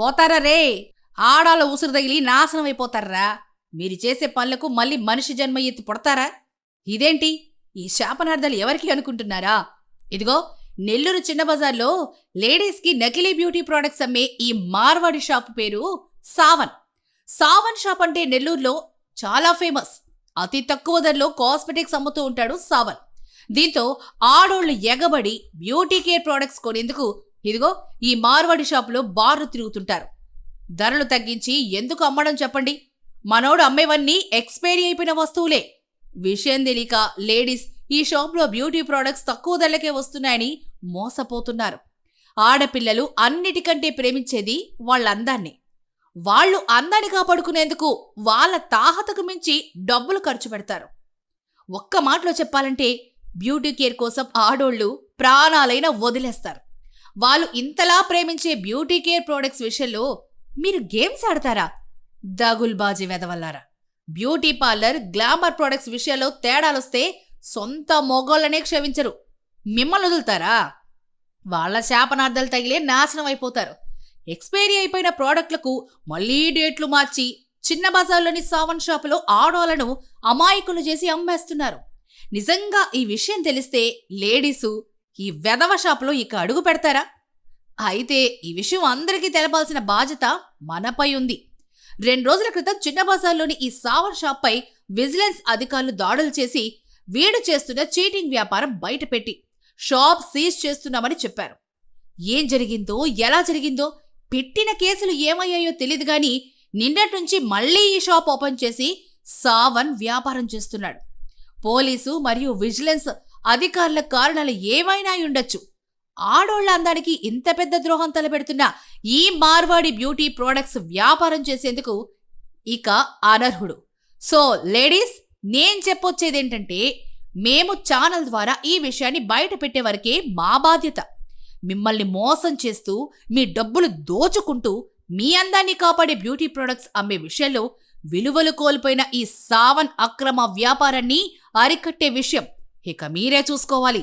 పోతారా రే? ఆడాళ్ళ ఉసురు తగిలి నాశనం అయిపోతారా? మీరు చేసే పనులకు మళ్ళీ మనిషి జన్మ ఎత్తి పుడతారా? ఇదేంటి? ఈ శాపనార్థాలు ఎవరికి అనుకుంటున్నారా? ఇదిగో నెల్లూరు చిన్న బజార్లో లేడీస్కి నకిలీ బ్యూటీ ప్రోడక్ట్స్ అమ్మే ఈ మార్వాడి షాపు పేరు సావన్. సావన్ షాప్ అంటే నెల్లూరులో చాలా ఫేమస్. అతి తక్కువ ధరలో కాస్మెటిక్స్ అమ్ముతూ ఉంటాడు సావన్. దీంతో ఆడోళ్ళు ఎగబడి బ్యూటీ కేర్ ప్రోడక్ట్స్ కొనేందుకు ఇదిగో ఈ మార్వాడి షాపులో బార్లు తిరుగుతుంటారు. ధరలు తగ్గించి ఎందుకు అమ్మడం చెప్పండి? మనోడు అమ్మేవన్నీ ఎక్స్పైరీ అయిపోయిన వస్తువులే. విషయం తెలియక లేడీస్ ఈ షాప్లో బ్యూటీ ప్రోడక్ట్స్ తక్కువ ధరలకే వస్తున్నాయని మోసపోతున్నారు. ఆడపిల్లలు అన్నిటికంటే ప్రేమించేది వాళ్ళ అందాన్ని వాళ్ళు అందాన్ని కాపాడుకునేందుకు వాళ్ళ తాహతకు మించి డబ్బులు ఖర్చు పెడతారు. ఒక్క మాటలో చెప్పాలంటే బ్యూటీ కేర్ కోసం ఆడోళ్ళు ప్రాణాలైన వదిలేస్తారు. వాళ్ళు ఇంతలా ప్రేమించే బ్యూటీ కేర్ ప్రోడక్ట్స్ విషయంలో మీరు గేమ్స్ ఆడతారా? దగుల్బాజీ వెదవల్లారా బ్యూటీ పార్లర్ గ్లామర్ ప్రోడక్ట్స్ విషయంలో తేడాలొస్తే సొంత మొగోళ్ళనే క్షమించరు. మిమ్మల్ని వదులుతారా? వాళ్ళ శాపనార్థాలు తగిలే నాశనం అయిపోతారు. ఎక్స్పైరీ అయిపోయిన ప్రోడక్ట్లకు మళ్ళీ డేట్లు మార్చి చిన్న బజార్లోని సావన్ షాపులో ఆడోళ్ళను అమాయకులు చేసి అమ్మేస్తున్నారు. నిజంగా ఈ విషయం తెలిస్తే లేడీసు ఈ వెధవ షాపులో ఇక అడుగు పెడతారా? అయితే ఈ విషయం అందరికీ తెలపాల్సిన బాధ్యత మనపై ఉంది. రెండు రోజుల క్రితం చిన్న బజార్లోని ఈ సావర్ షాప్పై విజిలెన్స్ అధికారులు దాడులు చేసి వీడు చేస్తున్న చీటింగ్ వ్యాపారం బయటపెట్టి షాప్ సీజ్ చేస్తున్నామని చెప్పారు. ఏం జరిగిందో ఎలా జరిగిందో పెట్టిన కేసులు ఏమయ్యాయో తెలియదు గాని నిన్నటి నుంచి మళ్ళీ ఈ షాప్ ఓపెన్ చేసి సావన్ వ్యాపారం చేస్తున్నాడు. పోలీసు మరియు విజిలెన్స్ అధికారుల కారణాలు ఏమైనా ఉండొచ్చు. ఆడోళ్ళ అందానికి ఇంత పెద్ద ద్రోహం తలపెడుతున్న ఈ మార్వాడి బ్యూటీ ప్రోడక్ట్స్ వ్యాపారం చేసేందుకు ఇక అనర్హుడు. సో లేడీస్ నేను చెప్పొచ్చేదేంటంటే మేము ఛానల్ ద్వారా ఈ విషయాన్ని బయట పెట్టే వరకే మా బాధ్యత. మిమ్మల్ని మోసం చేస్తూ మీ డబ్బులు దోచుకుంటూ మీ అందాన్ని కాపాడే బ్యూటీ ప్రొడక్ట్స్ అమ్మే విషయంలో విలువలు కోల్పోయిన ఈ సావన్ అక్రమ వ్యాపారాన్ని అరికట్టే విషయం. ఇక మీరే చూసుకోవాలి.